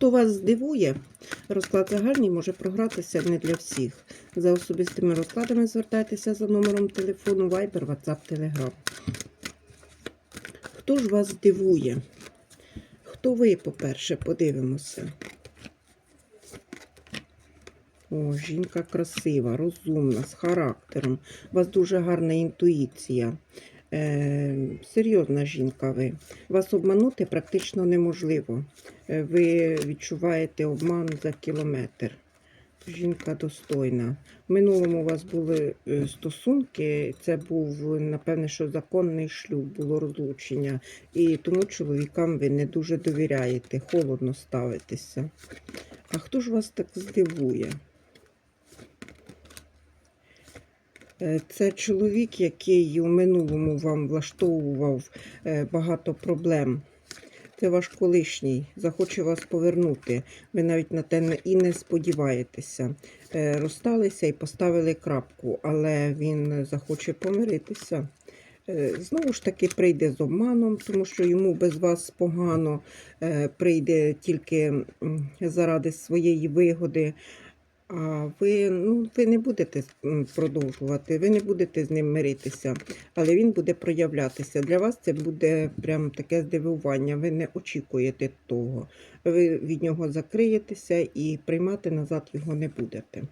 Хто вас здивує, розклад загальний може програтися не для всіх. За особистими розкладами звертайтеся за номером телефону Viber, WhatsApp, Telegram. Хто ж вас здивує? Хто ви, по-перше, подивимося. О, жінка красива, розумна, з характером. У вас дуже гарна інтуїція. Е, серйозна жінка ви. Вас обманути практично неможливо. Е, ви відчуваєте обман за кілометр. Жінка достойна. В минулому у вас були е, стосунки. Це був, напевне, що законний шлюб, було розлучення. І тому чоловікам ви не дуже довіряєте, холодно ставитеся. А хто ж вас так здивує? Це чоловік, який у минулому вам влаштовував е, багато проблем. Це ваш колишній, захоче вас повернути. Ви навіть на те і не сподіваєтеся. Е, Розсталися і поставили крапку, але він захоче помиритися. Е, Знову ж таки прийде з обманом, тому що йому без вас погано, Е, прийде тільки заради своєї вигоди. А ви, ну, ви не будете продовжувати, ви не будете з ним миритися, але він буде проявлятися. Для вас це буде прям таке здивування. Ви не очікуєте того. Ви від нього закриєтеся і приймати назад його не будете.